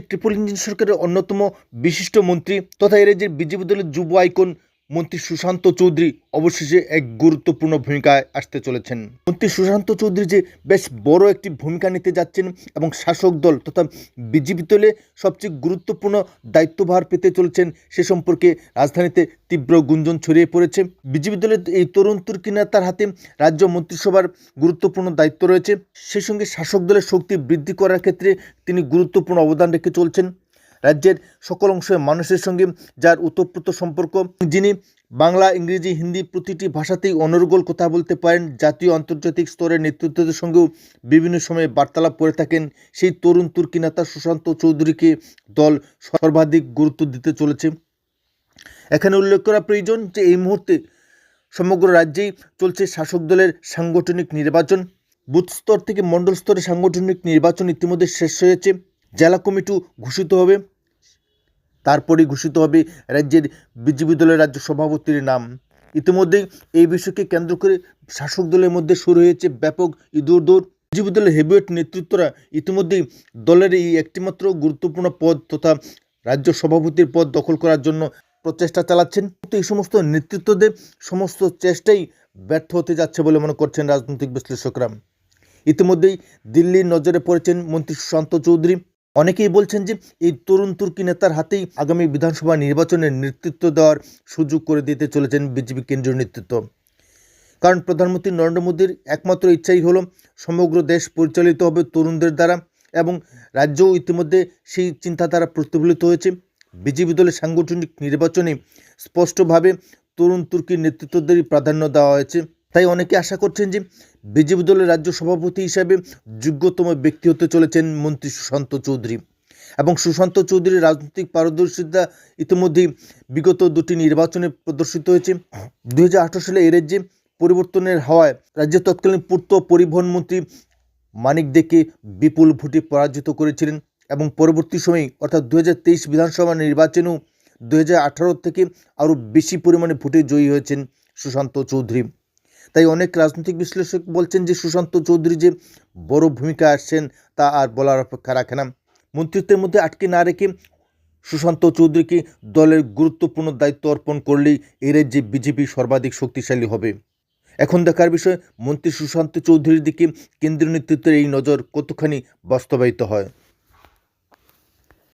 Triple engine সরকারের অন্যতম বিশিষ্ট মন্ত্রী তথা এরাজ্যের বিজেপি দলের যুব আইকন মন্ত্রী সুশান্ত চৌধুরী অবশেষে এক গুরুত্বপূর্ণ ভূমিকায় আসতে চলেছেন। মন্ত্রী সুশান্ত চৌধুরী যে বেশ বড় একটি ভূমিকা নিতে যাচ্ছেন এবং শাসক দল তথা বিজেপি দলে সবচেয়ে গুরুত্বপূর্ণ দায়িত্বভার পেতে চলেছেন সে সম্পর্কে রাজধানীতে তীব্র গুঞ্জন ছড়িয়ে পড়েছে। বিজেপি দলের এই তরুণ তুর্কি নেতার হাতে রাজ্য মন্ত্রিসভার গুরুত্বপূর্ণ দায়িত্ব রয়েছে। সেই সঙ্গে শাসক দলের শক্তি বৃদ্ধি করার ক্ষেত্রে তিনি গুরুত্বপূর্ণ অবদান রেখে চলছেন। রাজ্যের সকল অংশের মানুষের সঙ্গে যার উতপ্রোত সম্পর্ক। যিনি বাংলা, ইংরেজি, হিন্দি প্রতিটি ভাষাতেই অনর্গল কথা বলতে পারেন, জাতীয় আন্তর্জাতিক স্তরের নেতৃত্বদের সঙ্গেও বিভিন্ন সময়ে বার্তালাপ করে থাকেন, সেই তরুণ তুর্কি নেতা সুশান্ত চৌধুরীকে দল সর্বাধিক গুরুত্ব দিতে চলেছে। এখানে উল্লেখ করা প্রয়োজন যে এই মুহূর্তে সমগ্র রাজ্যেই চলছে শাসক দলের সাংগঠনিক নির্বাচন। বুথ স্তর থেকে মণ্ডল স্তরে সাংগঠনিক নির্বাচন ইতিমধ্যে শেষ হয়েছে। জেলা কমিটিও ঘোষিত হবে। তারপরেই ঘোষিত হবে রাজ্যের বিজেপি দলের রাজ্য সভাপতির নাম। ইতিমধ্যেই এই বিষয়কে কেন্দ্র করে শাসক দলের মধ্যে শুরু হয়েছে ব্যাপক ইঁদুর দৌড়। বিজেপি দলের হেভিওয়েট নেতৃত্বরা ইতিমধ্যেই দলের এই একটিমাত্র গুরুত্বপূর্ণ পদ তথা রাজ্য সভাপতির পদ দখল করার জন্য প্রচেষ্টা চালাচ্ছেন। কিন্তু এই সমস্ত নেতৃত্বদের সমস্ত চেষ্টাই ব্যর্থ হতে যাচ্ছে বলে মনে করছেন রাজনৈতিক বিশ্লেষকরা। ইতিমধ্যেই দিল্লির নজরে পড়েছেন মন্ত্রী সুশান্ত চৌধুরী। অনেকেই বলছেন যে এই তরুণ তুর্কি নেতার হাতেই আগামী বিধানসভা নির্বাচনের নেতৃত্ব দেওয়ার সুযোগ করে দিতে চলেছেন বিজেপি কেন্দ্রীয় নেতৃত্ব। কারণ প্রধানমন্ত্রী নরেন্দ্র মোদীর একমাত্র ইচ্ছাই হলো সমগ্র দেশ পরিচালিত হবে তরুণদের দ্বারা এবং রাজ্যও ইতিমধ্যে সেই চিন্তাধারা প্রতিফলিত হয়েছে। বিজেপি দলের সাংগঠনিক নির্বাচনে স্পষ্টভাবে তরুণ তুর্কির নেতৃত্বদেরই প্রাধান্য দেওয়া হয়েছে। তাই অনেকে আশা করছেন যে বিজেপি দলের রাজ্য সভাপতি হিসাবে যোগ্যতম ব্যক্তি হতে চলেছেন মন্ত্রী সুশান্ত চৌধুরী। এবং সুশান্ত চৌধুরীর রাজনৈতিক পারদর্শিতা ইতিমধ্যেই বিগত দুটি নির্বাচনে প্রদর্শিত হয়েছে। দু হাজার আঠারো সালে এই রাজ্যে পরিবর্তনের হাওয়ায় রাজ্যের তৎকালীন পূর্ত পরিবহন মন্ত্রী মানিক দেকে বিপুল ভোটে পরাজিত করেছিলেন এবং পরবর্তী সময়ে অর্থাৎ দু হাজার তেইশ বিধানসভা নির্বাচনেও দু হাজার আঠারো থেকে আরও বেশি পরিমাণে ভোটে জয়ী হয়েছেন সুশান্ত চৌধুরী। তাই অনেক রাজনৈতিক বিশ্লেষক বলছেন যে সুশান্ত চৌধুরী যে বড় ভূমিকা আসছেন তা আর বলার অপেক্ষা রাখে না। মন্ত্রিত্বের মধ্যে আটকে না রেখে সুশান্ত চৌধুরীকে দলের গুরুত্বপূর্ণ দায়িত্ব অর্পণ করলেই এই রাজ্যে বিজেপি সর্বাধিক শক্তিশালী হবে। এখন দেখার বিষয়, মন্ত্রী সুশান্ত চৌধুরীর দিকে কেন্দ্রীয় নেতৃত্বের এই নজর কতখানি বাস্তবায়িত হয়?